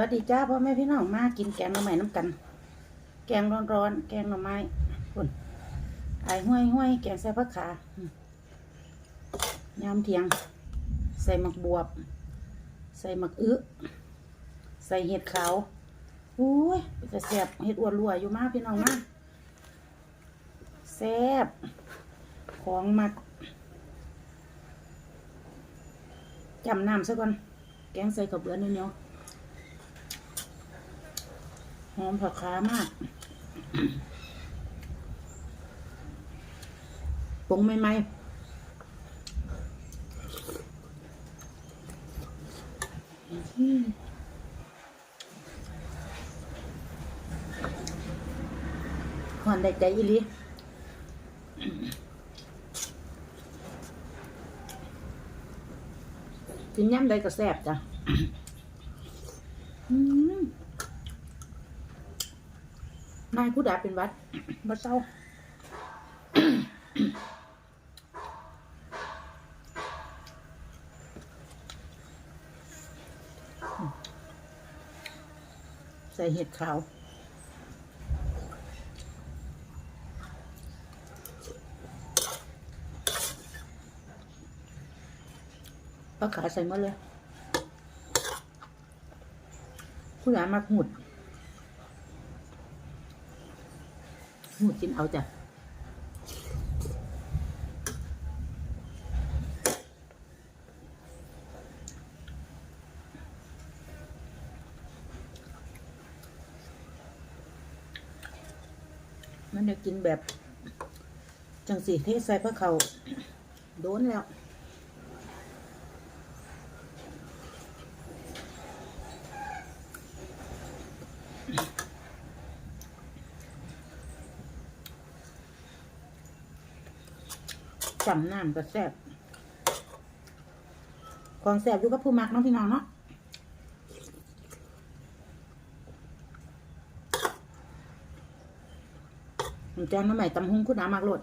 วัสดีจ้าพ่อแม่พี่น้องมากินแกงหน่อไม้น้ำกัน แกงร้อนๆแกงหน่อไม้คุณไอห้วยห้วยแกงใส่ผักขายามเทียง ใส่หมักบวบ ใส่หมักอึใส่เห็ดขาวอุ้ยจะแซ่บเห็ดอ้วนรัวอยู่มากพี่น้องมากแซ่บของหมักจำน้ำซะก่อนแกงใส่กับเบือเนีย หอมผักขามากปรุงใหม่ๆอืมหอนได้ใจอีหลีกินย่ำใดก็แซ่บจ้ะ อืม นายผู้ดาเป็นวัดมาเศร้าใส่เห็ดขาวปลาขาใส่มาเลย ผู้หลานมาหุด หูกินเอาจ้ะมันได้กินแบบ จังสีเทใส่พระเขาโดนแล้ว จำน้ำก็แซ่บของแซ่บอยู่กับผู้มักน้องพี่น้องเนาะมันแจ้งน้ำใหม่ตำหุงคุณน้ำมากโลด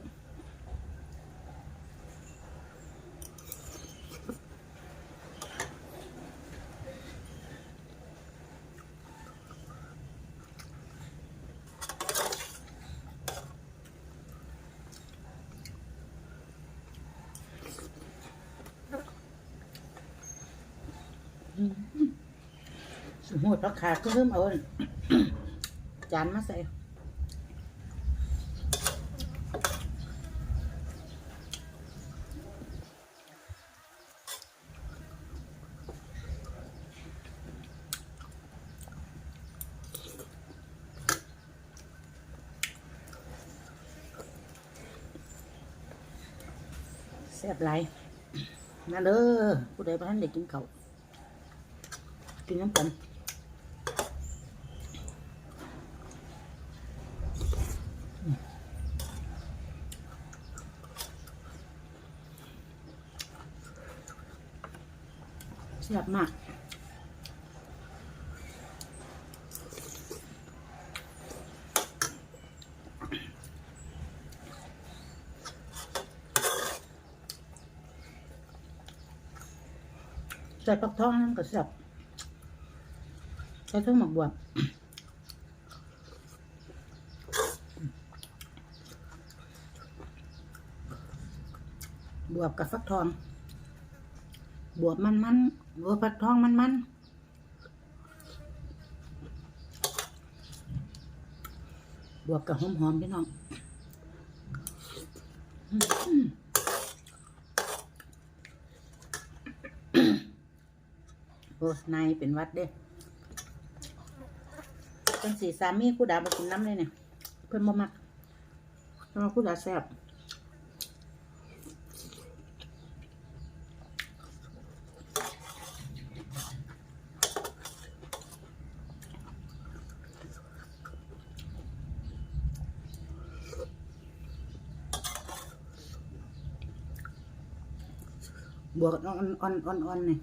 สมมติราคาก็เริ่มเอาจานมาใส่แซ่บไรมาเด้อผู้ใดบ้านเด็กกินเขากินน้ำกัน แซ่บมากใส่ปักทองนั่นก็แซ่บใส่เครื่องหมักบวบบวบกับฟักทอง บวบมันมัน บัวบฟักทองมันมันบวบกับหอมหอมๆพี่น้องโอ้นายเป็นวัดเด้จังสีสามีกูดามากินน้ำเลยเนี่ย เพิ่นบ่มักเพราะว่ากูดาแซ่บ บวกอ่อนอ่อนอ่อนอ่อนนี่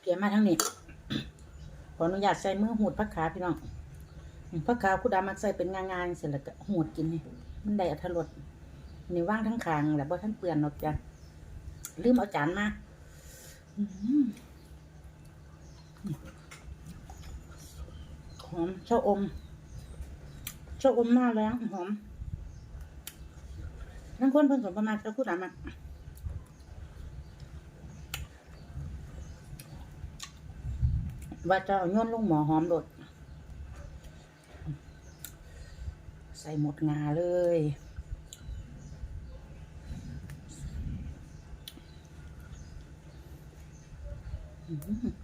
เกียมาทั้งนี้ ขออนุญาตใส่มือหูดพักขาพี่น้องอืผักขาคุณดามักใส่เป็นงานๆเสร็จแล้วก็หูดกินนี่ มันได้อรรถรสนี่ว่างทั้งคางแหละบ่ท่านเปื่อนหรอกจ้ะลืมเอาจานมา อืหือหอ มชะอมชะอมหน้าแรงหอมทั้งคนเพิ่นสมประมาณจะคุดามักว่าจะเอาย่นลงหมอหอมโดด ใส่หมดงาเลย อืมอืม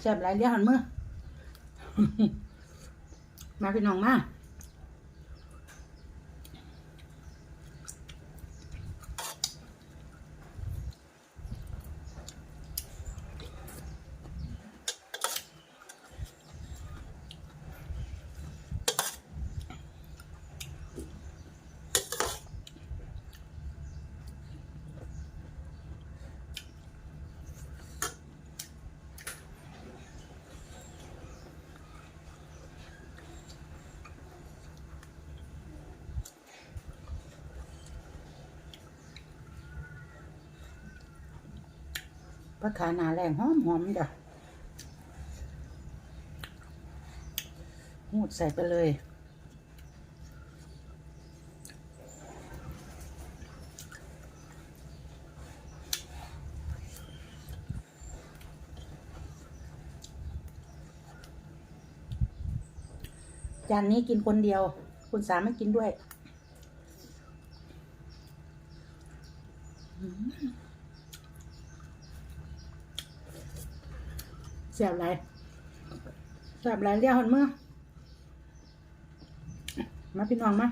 แซ่บหลายเดียวหันมือ มาพี่น้องมา ผักขาหนาแรงหอมหอมจ้ะหูดใส่ไปเลย จานนี้กินคนเดียว คุณสามไม่กินด้วยอื สียบไรเสียบไรเรียกคนเมื่อมาพี่น้องมา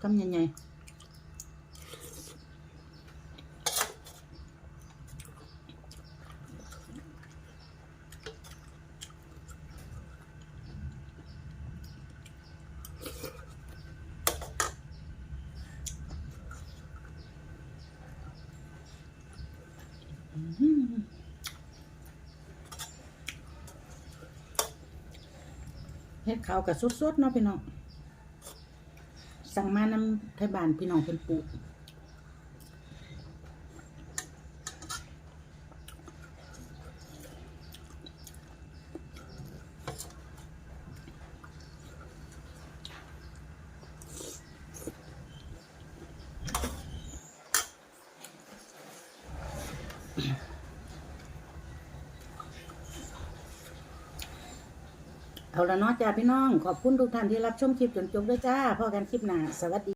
ทำยังไง เฮ็ดข้าวกับสดๆเนาะพี่น้อง สั่งมานำไทยบ้านพี่น้องเป็นปลูก เอาละเนาะจ้าพี่น้อง ขอบคุณทุกท่านที่รับชมคลิปจนจบด้วยจ้าพอกันคลิปหน้าสวัสดี